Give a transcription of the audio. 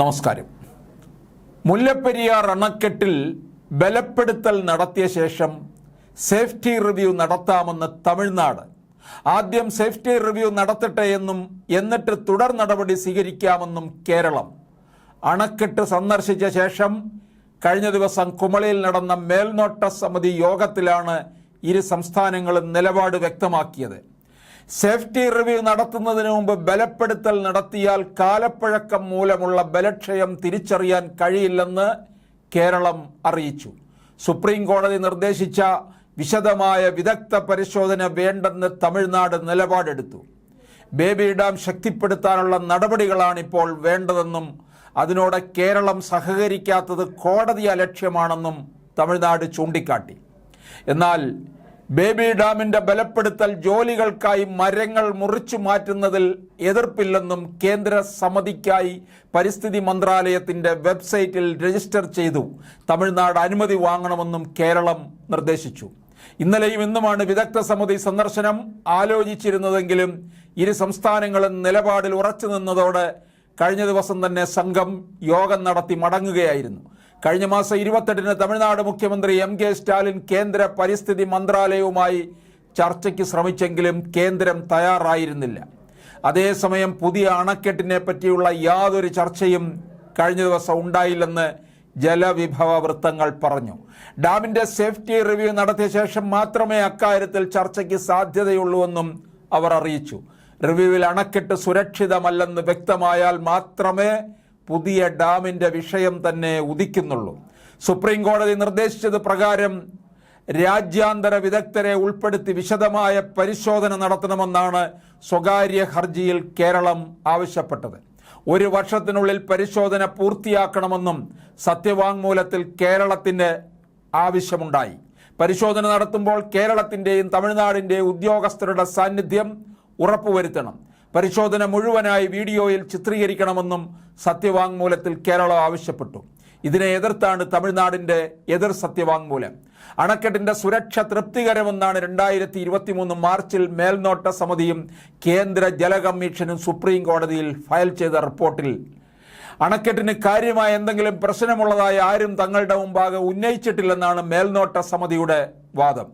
നമസ്കാരം. മുല്ലപ്പെരിയാർ അണക്കെട്ടിൽ ബലപ്പെടുത്തൽ നടത്തിയ ശേഷം സേഫ്റ്റി റിവ്യൂ നടത്താമെന്ന് തമിഴ്നാട്. ആദ്യം സേഫ്റ്റി റിവ്യൂ നടത്തട്ടെ എന്നും എന്നിട്ട് തുടർ നടപടി സ്വീകരിക്കാമെന്നും കേരളം. അണക്കെട്ട് സന്ദർശിച്ച ശേഷം കഴിഞ്ഞ ദിവസം കുമളിയിൽ നടന്ന മേൽനോട്ട സമിതി യോഗത്തിലാണ് ഇരു സംസ്ഥാനങ്ങളും നിലപാട് വ്യക്തമാക്കിയത്. സേഫ്റ്റി റിവ്യൂ നടത്തുന്നതിന് മുമ്പ് ബലപ്പെടുത്തൽ നടത്തിയാൽ കാലപ്പഴക്കം മൂലമുള്ള ബലക്ഷയം തിരിച്ചറിയാൻ കഴിയില്ലെന്ന് കേരളം അറിയിച്ചു. സുപ്രീം കോടതി നിർദ്ദേശിച്ച വിശദമായ വിദഗ്ധ പരിശോധന വേണ്ടെന്ന് തമിഴ്നാട് നിലപാടെടുത്തു. ബേബി ഡാം ശക്തിപ്പെടുത്താനുള്ള നടപടികളാണിപ്പോൾ വേണ്ടതെന്നും അതിനോട് കേരളം സഹകരിക്കാത്തത് കോടതി അലക്ഷ്യമാണെന്നും തമിഴ്നാട് ചൂണ്ടിക്കാട്ടി. എന്നാൽ ബേബി ഡാമിന്റെ ബലപ്പെടുത്തൽ ജോലികൾക്കായി മരങ്ങൾ മുറിച്ചു മാറ്റുന്നതിൽ എതിർപ്പില്ലെന്നും കേന്ദ്ര സമിതിക്കായി പരിസ്ഥിതി മന്ത്രാലയത്തിന്റെ വെബ്സൈറ്റിൽ രജിസ്റ്റർ ചെയ്തു. തമിഴ്നാട് അനുമതി വാങ്ങണമെന്നും കേരളം നിർദ്ദേശിച്ചു. ഇന്നലെയും ഇന്നുമാണ് വിദഗ്ധ സമിതി സന്ദർശനം ആലോചിച്ചിരുന്നതെങ്കിലും ഇരു സംസ്ഥാനങ്ങളും നിലപാടിൽ ഉറച്ചു നിന്നതോടെ കഴിഞ്ഞ ദിവസം തന്നെ സംഘം യോഗം നടത്തി മടങ്ങുകയായിരുന്നു. കഴിഞ്ഞ മാസം ഇരുപത്തെട്ടിന് തമിഴ്നാട് മുഖ്യമന്ത്രി എം കെ സ്റ്റാലിൻ കേന്ദ്ര പരിസ്ഥിതി മന്ത്രാലയവുമായി ചർച്ചയ്ക്ക് ശ്രമിച്ചെങ്കിലും കേന്ദ്രം തയ്യാറായിരുന്നില്ല. അതേസമയം പുതിയ അണക്കെട്ടിനെ പറ്റിയുള്ള യാതൊരു ചർച്ചയും കഴിഞ്ഞ ദിവസം ഉണ്ടായില്ലെന്ന് ജലവിഭവ വൃത്തങ്ങൾ പറഞ്ഞു. ഡാമിന്റെ സേഫ്റ്റി റിവ്യൂ നടത്തിയ ശേഷം മാത്രമേ അക്കാര്യത്തിൽ ചർച്ചയ്ക്ക് സാധ്യതയുള്ളൂവെന്നും അവർ അറിയിച്ചു. റിവ്യൂവിൽ അണക്കെട്ട് സുരക്ഷിതമല്ലെന്ന് വ്യക്തമായാൽ മാത്രമേ പുതിയ ഡാമിന്റെ വിഷയം തന്നെ ഉദിക്കുന്നുള്ളൂ. സുപ്രീം കോടതി നിർദ്ദേശിച്ചത് പ്രകാരം രാജ്യാന്തര വിദഗ്ധരെ ഉൾപ്പെടുത്തി വിശദമായ പരിശോധന നടത്തണമെന്നാണ് സ്വകാര്യ ഹർജിയിൽ കേരളം ആവശ്യപ്പെട്ടത്. ഒരു വർഷത്തിനുള്ളിൽ പരിശോധന പൂർത്തിയാക്കണമെന്നും സത്യവാങ്മൂലത്തിൽ കേരളത്തിന് ആവശ്യമുണ്ടായി. പരിശോധന നടത്തുമ്പോൾ കേരളത്തിന്റെയും തമിഴ്നാടിന്റെയും ഉദ്യോഗസ്ഥരുടെ സാന്നിധ്യം ഉറപ്പുവരുത്തണം. പരിശോധന മുഴുവനായി വീഡിയോയിൽ ചിത്രീകരിക്കണമെന്നും സത്യവാങ്മൂലത്തിൽ കേരളം ആവശ്യപ്പെട്ടു. ഇതിനെ എതിർത്താണ് തമിഴ്നാടിന്റെ എതിർ സത്യവാങ്മൂലം. അണക്കെട്ടിന്റെ സുരക്ഷ തൃപ്തികരമെന്നാണ് രണ്ടായിരത്തി ഇരുപത്തിമൂന്ന് മാർച്ചിൽ മേൽനോട്ട സമിതിയും കേന്ദ്ര ജല കമ്മീഷനും സുപ്രീം കോടതിയിൽ ഫയൽ ചെയ്ത റിപ്പോർട്ടിൽ. അണക്കെട്ടിന് കാര്യമായ എന്തെങ്കിലും പ്രശ്നമുള്ളതായി ആരും തങ്ങളുടെ മുമ്പാകെ ഉന്നയിച്ചിട്ടില്ലെന്നാണ് മേൽനോട്ട സമിതിയുടെ വാദം.